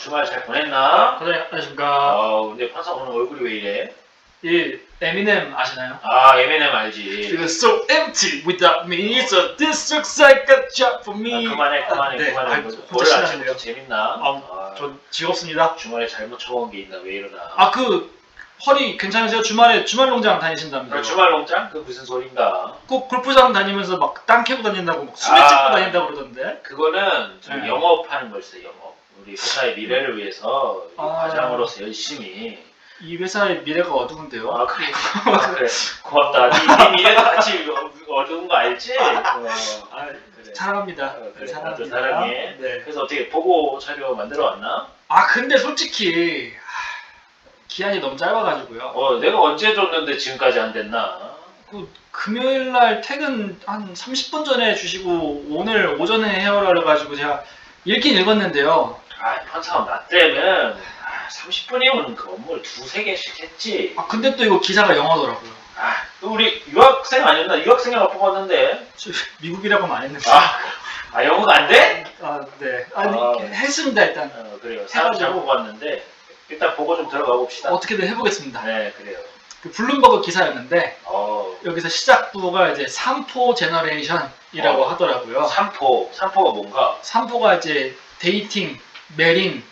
주말 잘 보냈나? 과장님 안녕하십니까. 아, 근데 판사 오늘 얼굴이 왜 이래? 이 에미넴 아시나요? 아, M&M 알지. You're so empty without me, so this looks like a job for 아, me. 그만해, 그만해, 네, 그만해. 아, 신나는데요. 아침부터 재밌나? 아, 아, 저 즐겁습니다. 주말에 잘못 쳐본 게 있나? 왜 이러나? 아 그 허리 괜찮으세요? 주말에 주말 농장 다니신다면서요? 아, 주말 농장? 그 무슨 소린가? 꼭 골프장 다니면서 막 땅 캐고 다닌다고 막 수레 아. 찍고 다닌다고 그러던데. 그거는 좀 네. 영업하는 거였어요, 영업. 우리 회사의 미래를 위해서 이 아. 과장으로서 열심히. 이 회사의 미래가 어두운데요. 아, 그래. 아, 그래. 고맙다. 네, 네 미래도 같이 어- 어려운 거 알지? 어, 아, 그래. 사랑합니다. 어, 그래. 사랑합니다. 사랑해. 네. 그래서 어떻게 보고 자료 만들어 왔나? 아 근데 솔직히 하, 기한이 너무 짧아가지고요. 어, 내가 언제 줬는데 지금까지 안 됐나? 그 금요일 날 퇴근 한 30분 전에 주시고 오늘 오전에 해오라 그래가지고 제가 읽긴 읽었는데요. 아, 판사가 나 때는 아, 30분이면 그 업무를 두세 개씩 했지. 아 근데 또 이거 기사가 영어더라고요. 아, 또 우리 유학생 아니었나? 유학생이라고 뽑았는데. 저 미국이라고는 안 했는데. 아, 아 영어가 안 돼? 아, 네. 아니 아. 했습니다 일단 어, 그래요. 사람 잘 해가지고. 뽑았는데 일단 보고 좀 들어가 봅시다. 어떻게든 해보겠습니다. 네, 그래요. 그 블룸버그 기사였는데 어, 여기서 시작부가 이제 3포 제너레이션이라고 어. 하더라고요. 삼포, 삼포가 뭔가? 3포가 이제 데이팅, 메린,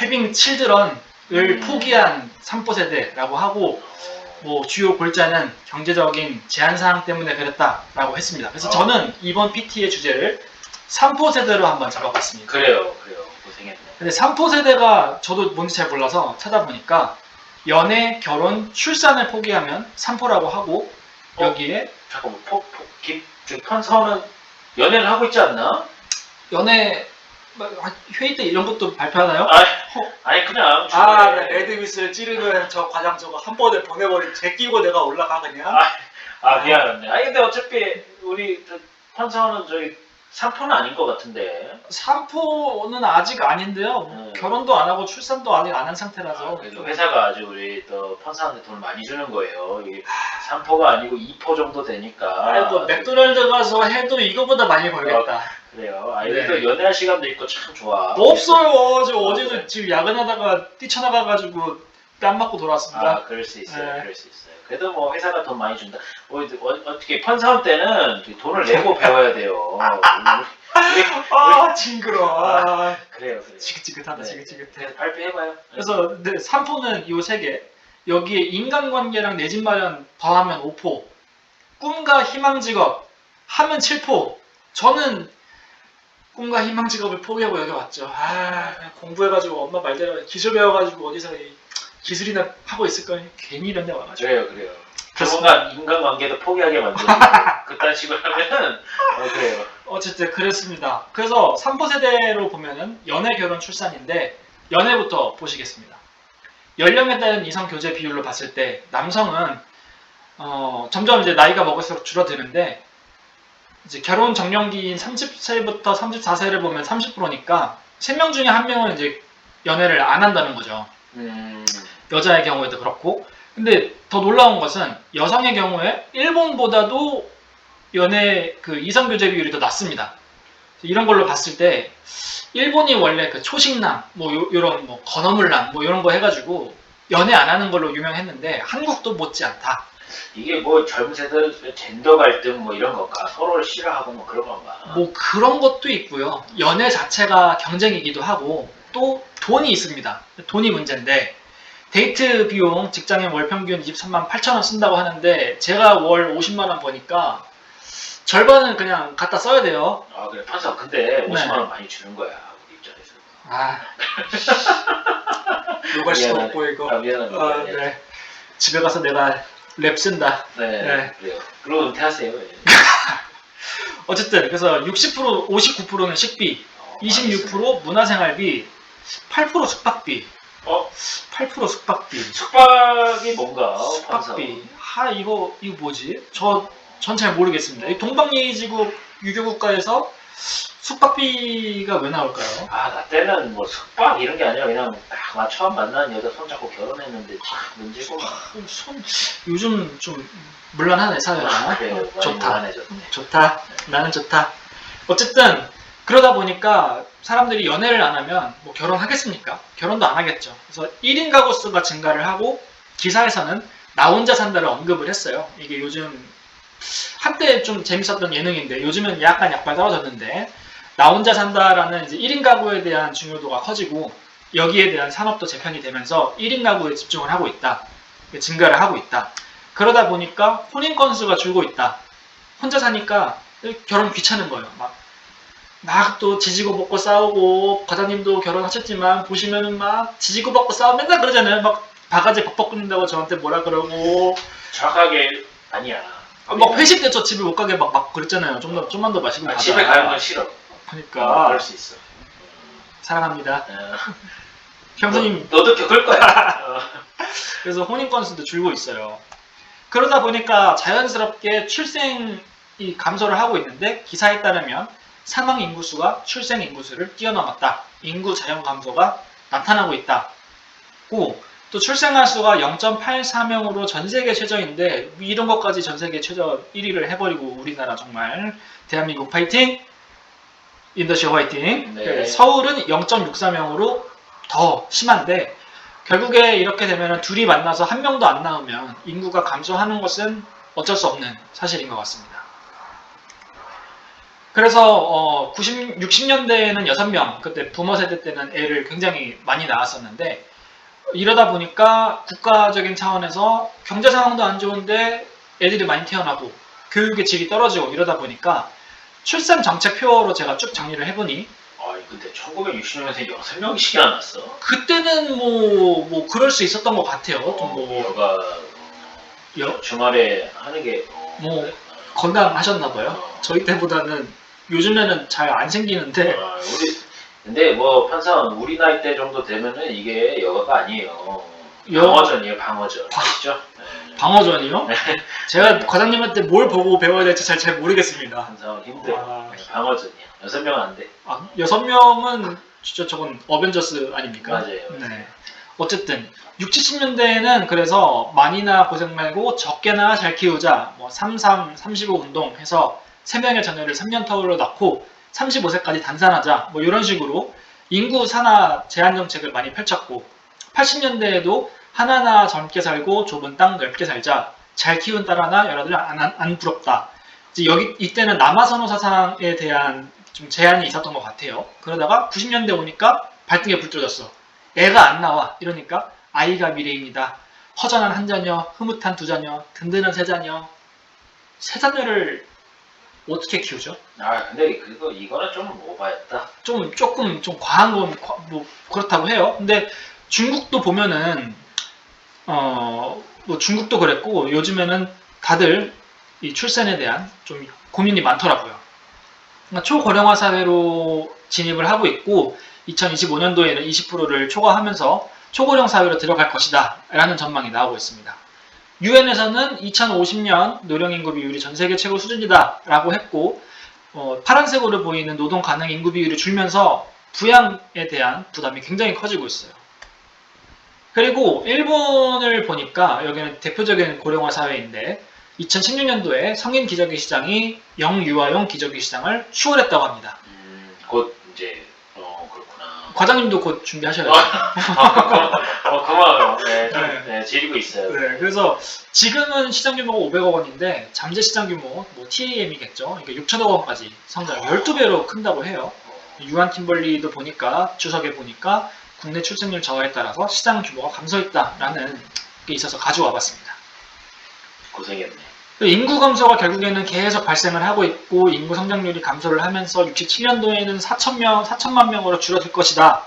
해빙 칠드런을 음. 포기한 3포 세대라고 하고 어, 뭐 주요 골자는 경제적인 제한 사항 때문에 그랬다라고 했습니다. 그래서 어. 저는 이번 PT의 주제를 3포 세대로 한번 잡아봤습니다. 그래요, 그래요. 고생했네. 근데 3포 세대가 저도 뭔지 잘 몰라서 찾아보니까 연애, 결혼, 출산을 포기하면 3포라고 하고 어? 여기에 잠깐만, 포, 포, 김, 저 판사는 연애를 하고 있지 않나? 연애 뭐, 회의 때 이런 것도 발표하나요? 아, 아니 그냥 아, 주말에- 네, 레드미스를 찌르는 저 과장 저거 한 번에 보내버린 제끼고 내가 올라가 그냥. 아 미안한데. 아니 근데 어차피 우리 저 판사는 저희 상포는 아닌 것 같은데. 3포는 아직 아닌데요. 뭐 음. 결혼도 안 하고 출산도 아직 안 한 상태라서. 아, 그래도 회사가 아주 우리 또 판사한테 돈을 많이 주는 거예요. 이게 3포가 아니고 2포 정도 되니까. 아이고 맥도날드 가서 해도 이거보다 많이 벌겠다. 그래요. 아, 네. 여기도 연애할 시간도 있고 참 좋아. 없어요. 저 어제도 지금 야근하다가 뛰쳐나가가지고 땀 맞고 돌아왔습니다. 아, 그럴 수 있어요. 네. 그럴 수 있어요. 그래도 뭐 회사가 돈 많이 준다. 어, 어, 떻게 판사원 때는 돈을 내고 배워야 돼요. 우리- 아, 징그러. 아, 그래요. 그래요. 지긋지긋하다, 네. 지긋지긋해. 그래서 발표해봐요. 그래서 네, 3포는 요 세 개. 여기에 인간관계랑 내 집 마련 더하면 5포. 꿈과 희망 직업 하면 7포. 저는 꿈과 희망 직업을 포기하고 여기 왔죠. 아, 그냥 공부해가지고 엄마 말대로 기술 배워가지고 어디서 이 기술이나 하고 있을 거니 괜히 이런 데 와가지고. 그래요, 그래요. 조만간 인간관계도 포기하게 만들고 그딴 식으로 하면은 어, 그래요. 어쨌든 그랬습니다. 그래서 3포 세대로 보면은 연애, 결혼, 출산인데 연애부터 보시겠습니다. 연령에 따른 이성 교제 비율로 봤을 때 남성은 어, 점점 이제 나이가 먹을수록 줄어드는데 이제 결혼 정년기인 30세부터 34세를 보면 30%니까 3명 중에 한 명은 이제 연애를 안 한다는 거죠. 음, 여자의 경우에도 그렇고. 근데 더 놀라운 것은 여성의 경우에 일본보다도 연애 그 이성 교제 비율이 더 낮습니다. 이런 걸로 봤을 때 일본이 원래 그 초식남 뭐 요, 요런 뭐 건어물남 뭐 이런 거 해가지고 연애 안 하는 걸로 유명했는데 한국도 못지않다. 이게 뭐 젊은 세대 젠더 갈등 뭐 이런 건가? 서로를 싫어하고 뭐 그런 건가? 뭐 그런 것도 있고요. 연애 자체가 경쟁이기도 하고 또 돈이 있습니다. 돈이 문제인데 데이트 비용 직장인 월 평균 23만 8천 원 쓴다고 하는데 제가 월 50만 원 버니까 절반은 그냥 갖다 써야 돼요. 아 그래 판사 근데 50만 네. 원 많이 주는 거야 우리 입장에서. 아 욕할 수도 미안하네. 없고 이거. 아 미안합니다. 아, 네. 네. 집에 가서 내가 랩 쓴다. 네, 네. 그래요. 그리고 은퇴하세요. 예. 어쨌든 그래서 60% 59%는 식비, 어, 26% 문화생활비, 8% 숙박비. 어? 8% 숙박비. 숙박이 뭔가? 판사. 숙박비. 하 이거 이거 뭐지? 저 전 잘 모르겠습니다. 이 동방예의지국 유교 국가에서 숙박비가 왜 나올까요? 아, 나 때는 뭐 숙박 이런 게 아니라 그냥 딱 나 처음 만난 여자 손잡고 결혼했는데 참 문제고 막. 손 요즘 좀 물란하네 사회가. 아, 그래요. 많이 좋다. 무한해졌네. 좋다. 나는 좋다. 어쨌든 그러다 보니까 사람들이 연애를 안 하면 뭐 결혼하겠습니까? 결혼도 안 하겠죠. 그래서 1인 가구 수가 증가를 하고 기사에서는 나 혼자 산다를 언급을 했어요. 이게 요즘 한때 좀 재밌었던 예능인데 요즘은 약간 약발 떨어졌는데 나 혼자 산다라는 이제 1인 가구에 대한 중요도가 커지고 여기에 대한 산업도 재편이 되면서 1인 가구에 집중을 하고 있다. 증가를 하고 있다. 그러다 보니까 혼인 건수가 줄고 있다. 혼자 사니까 결혼 귀찮은 거예요. 막, 막 또 지지고 볶고 싸우고, 과장님도 결혼하셨지만, 보시면은 막 지지고 볶고 싸우고 맨날 그러잖아요. 막 바가지 벅벅 끓는다고 저한테 뭐라 그러고, 정확하게 아니야. 아, 막 회식 때 저 집에 못 가게 막, 막 그랬잖아요. 좀 더, 좀만 더 마시고 아. 집에 가는 건 싫어. 그러니까, 그럴 수 있어. 사랑합니다. 어, 형수님, 너, 너도 겪을 거야. 어. 그래서 혼인 건수도 줄고 있어요. 그러다 보니까 자연스럽게 출생이 감소를 하고 있는데 기사에 따르면 사망 인구수가 출생 인구수를 뛰어넘었다. 인구 자연 감소가 나타나고 있다고 또 출생아 수가 0.84명으로 전 세계 최저인데 이런 것까지 전 세계 최저 1위를 해버리고 우리나라 정말 대한민국 파이팅 인더쇼 화이팅 네. 서울은 0.64명으로 더 심한데 결국에 이렇게 되면 둘이 만나서 한 명도 안 나오면 인구가 감소하는 것은 어쩔 수 없는 사실인 것 같습니다. 그래서 어, 90, 60년대에는 6명, 그때 부모 세대 때는 애를 굉장히 많이 낳았었는데 이러다 보니까 국가적인 차원에서 경제 상황도 안 좋은데 애들이 많이 태어나고 교육의 질이 떨어지고 이러다 보니까 출산 정책 표어로 제가 쭉 정리를 해보니 아이, 근데 1960년대 6명씩이나 났어. 그때는 뭐, 뭐, 그럴 수 있었던 것 같아요. 좀 뭐, 여가 어, 여- 주말에 하는 게 어, 뭐, 건강하셨나 봐요. 어. 저희 때보다는 요즘에는 잘 안 생기는데, 아, 우리 근데 뭐 판상 우리 나이 때 정도 되면은 이게 여가가 아니에요. 여- 방어전이에요, 방어전. 아시죠? 네. 방어전이요? 제가 과장님한테 뭘 보고 배워야 될지 잘, 잘 모르겠습니다. 판상 힘들어. 아. 네, 방어전이야. 여섯 명은 안 돼. 아, 여섯 명은 진짜 저건 어벤져스 아닙니까? 맞아요. 네. 어쨌든 60, 70년대에는 그래서 많이나 고생 말고 적게나 잘 키우자 뭐 33, 35 운동 해서 3명의 자녀를 3년 터울로 낳고 35세까지 단산하자 뭐 이런 식으로 인구 산하 제한 정책을 많이 펼쳤고 80년대에도 하나하나 젊게 살고 좁은 땅 넓게 살자 잘 키운 딸 하나 여러들 안, 안, 안 부럽다 이제 여기 이때는 남아선호 사상에 대한 좀 제한이 있었던 것 같아요 그러다가 90년대 오니까 발등에 불 떨어졌어 애가 안 나와 이러니까 아이가 미래입니다. 허전한 한 자녀, 흐뭇한 두 자녀, 든든한 세 자녀. 세 자녀를 어떻게 키우죠? 아 근데 그거 이거는 좀 오바였다. 좀 조금 좀 과한 건 뭐 그렇다고 해요. 근데 중국도 보면은 어 뭐 중국도 그랬고 요즘에는 다들 이 출산에 대한 좀 고민이 많더라고요. 그러니까 초고령화 사회로 진입을 하고 있고 2025년도에는 20%를 초과하면서 초고령 사회로 들어갈 것이다 라는 전망이 나오고 있습니다. 유엔에서는 2050년 노령 인구 비율이 전 세계 최고 수준이다 라고 했고 어, 파란색으로 보이는 노동 가능 인구 비율이 줄면서 부양에 대한 부담이 굉장히 커지고 있어요. 그리고 일본을 보니까 여기는 대표적인 고령화 사회인데 2016년도에 성인 기저귀 시장이 영유아용 기저귀 시장을 추월했다고 합니다. 음, 곧 이제 어 그렇구나. 과장님도 곧 준비하셔야죠. 어 고마워요. 네, 좀 네. 네, 지리고 있어요. 네, 그래서 지금은 시장 규모가 500억 원인데 잠재 시장 규모, 뭐 TAM이겠죠. 그러니까 6천억 원까지 성장, 12배로 큰다고 해요. 어, 유한 팀벌리도 보니까 주석에 보니까 국내 출생률 저하에 따라서 시장 규모가 감소했다라는 게 있어서 가져와 봤습니다. 고생했네. 인구 감소가 결국에는 계속 발생을 하고 있고 인구 성장률이 감소를 하면서 67년도에는 4천 명, 4천만 명으로 줄어들 것이다.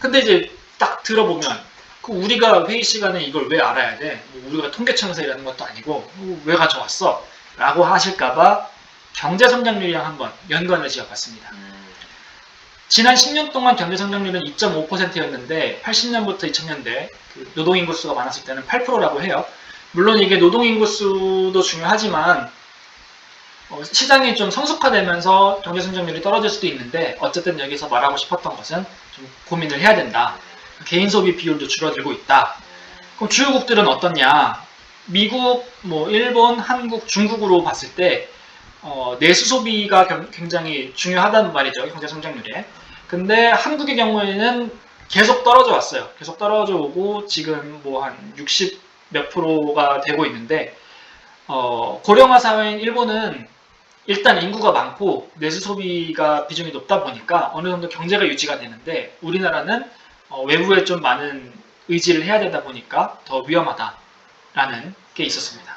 근데 이제 딱 들어보면 그 우리가 회의 시간에 이걸 왜 알아야 돼? 뭐 우리가 통계청에서 일하는 것도 아니고 뭐왜 가져왔어? 라고 하실까봐 경제 성장률이랑 한번 연관을 지어봤습니다. 음, 지난 10년 동안 경제 성장률은 2.5%였는데 80년부터 2000년대 그 노동 인구 수가 많았을 때는 8%라고 해요. 물론 이게 노동 인구 수도 중요하지만 어, 시장이 좀 성숙화되면서 경제 성장률이 떨어질 수도 있는데 어쨌든 여기서 말하고 싶었던 것은 좀 고민을 해야 된다. 개인 소비 비율도 줄어들고 있다. 그럼 주요국들은 어떻냐? 미국, 뭐 일본, 한국, 중국으로 봤을 때 어, 내수 소비가 겸- 굉장히 중요하다는 말이죠. 경제 성장률에. 근데 한국의 경우에는 계속 떨어져 왔어요. 계속 떨어져 오고 지금 뭐 한 60 몇 프로가 되고 있는데 어, 고령화 사회인 일본은 일단 인구가 많고 내수 소비가 비중이 높다 보니까 어느 정도 경제가 유지가 되는데 우리나라는 어, 외부에 좀 많은 의지를 해야 되다 보니까 더 위험하다라는 게 있었습니다.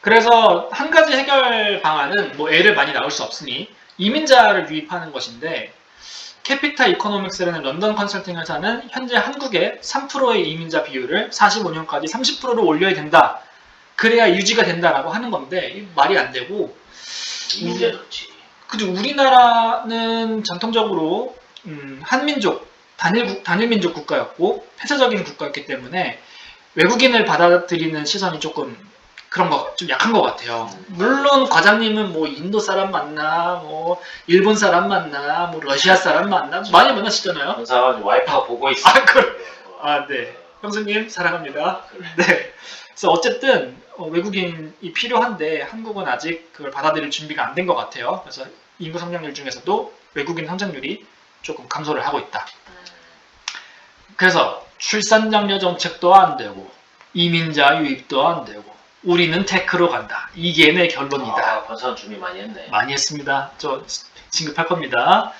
그래서 한 가지 해결 방안은 뭐 애를 많이 낳을 수 없으니 이민자를 유입하는 것인데 캐피타 이코노믹스라는 런던 컨설팅 회사는 현재 한국의 3%의 이민자 비율을 45년까지 30%로 올려야 된다. 그래야 유지가 된다라고 하는 건데 말이 안 되고 이제 그렇지. 그죠 우리나라는 전통적으로 음, 한민족 단일 국- 단일 민족 국가였고 폐쇄적인 국가였기 때문에 외국인을 받아들이는 시선이 조금 그런 거 좀 약한 것 같아요. 물론 과장님은 뭐 인도 사람 만나, 뭐 일본 사람 만나, 뭐 러시아 사람 만나 많이 만나시잖아요. 현사가 와이프가 보고 있어. 아, 그래. 아, 네. 형수님 사랑합니다. 네. 그래서 어쨌든 어, 외국인이 필요한데 한국은 아직 그걸 받아들일 준비가 안 된 것 같아요. 그래서 인구 성장률 중에서도 외국인 성장률이 조금 감소를 하고 있다. 그래서 출산 장려 정책도 안 되고 이민자 유입도 안 되고 우리는 테크로 간다. 이게 내 결론이다. 아, 권사원 준비 많이 했네. 많이 했습니다. 저 진급할 겁니다.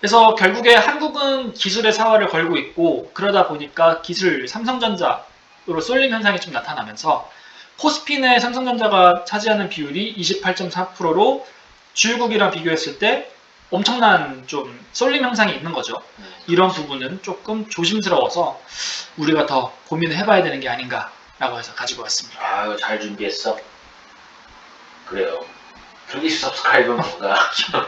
그래서 결국에 한국은 기술의 사활을 걸고 있고 그러다 보니까 기술 삼성전자로 쏠림 현상이 좀 나타나면서 코스피 내 삼성전자가 차지하는 비율이 28.4%로 주요국이랑 비교했을 때 엄청난 좀 쏠림 현상이 있는 거죠. 음. 이런 부분은 조금 조심스러워서 우리가 더 고민을 해봐야 되는 게 아닌가 라고 해서 가지고 왔습니다. 아유, 잘 준비했어. 그래요. 뭔가.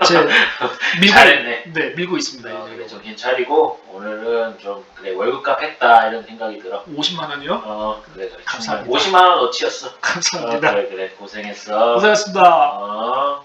제 밀고 잘했네. 네 밀고 있습니다. 어. 그래, 정신 차리고, 오늘은 좀, 그래, 월급 값 했다, 이런 생각이 들어. 50만 원이요? 어, 그래, 그래. 감사합니다. 50만 원 어치였어. 어, 감사합니다. 그래, 그래. 고생했어. 고생하셨습니다. 어.